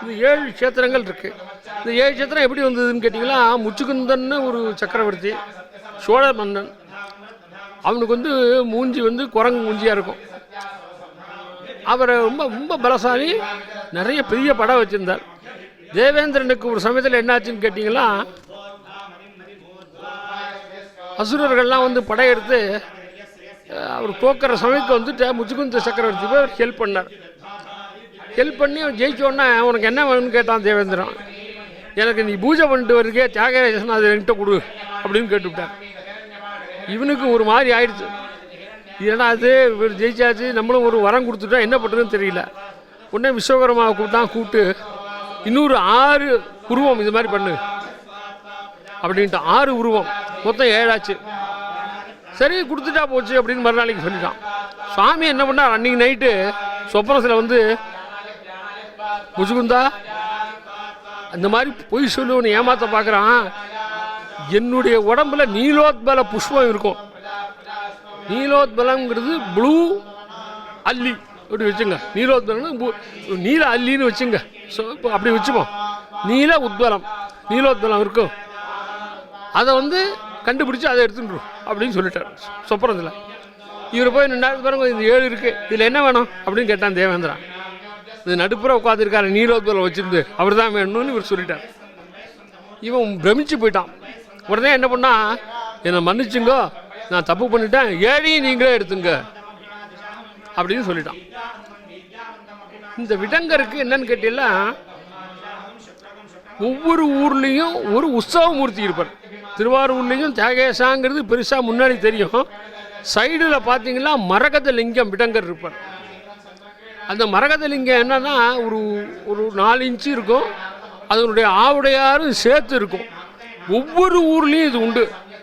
இந்த ஏழு கஷேத்திரங்கள் இருக்குது இந்த ஏழு கஷேத்திரம் எப்படி வந்ததுன்னு கேட்டிங்கன்னா முச்சுக்குந்தன்னு ஒரு சக்கரவர்த்தி சோழ மன்னன். அவனுக்கு வந்து மூஞ்சி வந்து குரங்கு மூஞ்சியாக இருக்கும். அவரை ரொம்ப ரொம்ப பலசாலி நிறைய பெரிய படம் வச்சுருந்தார். தேவேந்திரனுக்கு ஒரு சமயத்தில் என்னாச்சுன்னு கேட்டிங்கன்னா அசுரர்கள்லாம் வந்து படையெடுத்து அவர் தோக்கிற சமயத்துக்கு வந்துட்டு முச்சுக்குந்த சக்கரவர்த்தி போய் அவர் ஹெல்ப் பண்ணார். ஹெல்ப் பண்ணி அவன் ஜெயிச்ச உடனே உனக்கு என்ன வேணும்னு கேட்டான் தேவேந்திரன். எனக்கு நீ பூஜை பண்ணிட்டு வருகே தியாகராஜன் அதை என்கிட்ட கொடு அப்படின்னு கேட்டுவிட்டார் இவனுக்கு ஒரு மாதிரி ஆயிடுச்சு. ஏன்னா அது இவர் ஜெயிச்சாச்சு. நம்மளும் ஒரு வரம் கொடுத்துட்டா என்ன பண்ணுறதுன்னு தெரியல. உடனே விஸ்வகரமாவை கூப்பிட்டான் கூப்பிட்டு இன்னொரு ஆறு உருவம் இது மாதிரி பண்ணு. அப்படின்ட்டு ஆறு உருவம். மொத்தம் ஏழாச்சு. சரி கொடுத்துட்டா போச்சு அப்படின்னு மறுநாளைக்கு சொல்லிட்டான். சாமி என்ன பண்ணார்? அன்றைக்கி நைட்டு சொப்பனத்தில் வந்து முசுகுந்தா அந்த மாதிரி பொய் சொல்லி ஏமாத்த பார்க்குறான். என்னுடைய உடம்புல நீலோத்பல புஷ்பம் இருக்கும். நீலோத்பலங்கிறது ப்ளூ அல்லி. அப்படி வச்சுங்க. நீலோத்பலம் நீல அல்லின்னு வச்சுங்க. ஸோ இப்போ அப்படி வச்சுப்போம். நீல உத்பலம். நீலோத்பலம் இருக்கும். அதை வந்து கண்டுபிடிச்சி அதை எடுத்துட்டுரும் அப்படின்னு சொல்லிட்டார். சொப்பரத்தில் இவர் போய் ரெண்டாயிரத்து பாருங்க இந்த ஏழு இருக்குது இதில் என்ன வேணும் அப்படின்னு கேட்டான் தேவேந்திரன் இந்த நடுப்புற உட்காந்துருக்காரு நீலோத்பலம் வச்சிருந்து அவர் தான் வேணும்னு இவர் சொல்லிட்டார். இவன் பிரமிச்சு போயிட்டான். உடனே என்ன பண்ணா என்னை மன்னிச்சுங்கோ நான் தப்பு பண்ணிட்டேன் ஏழையும் நீங்களே எடுத்துங்க அப்படின்னு சொல்லிட்டான். இந்த விடங்கருக்கு என்னன்னு கேட்டீங்கன்னா ஒவ்வொரு ஊர்லேயும் ஒரு உற்சவ மூர்த்தி இருப்பார். திருவாரூர்லேயும் தியாகேசாங்கிறது பெருசாக முன்னாடி தெரியும். சைடில் பார்த்தீங்கன்னா மரகத லிங்கம் விடங்கர் இருப்பார். அந்த மரகதலிங்கம் என்னென்னா என்னன்னா ஒரு ஒரு நாலு இன்ச்சு இருக்கும். அதனுடைய ஆவுடையாரும் சேர்த்து இருக்கும். ஒவ்வொரு ஊர்லேயும் இது உண்டு.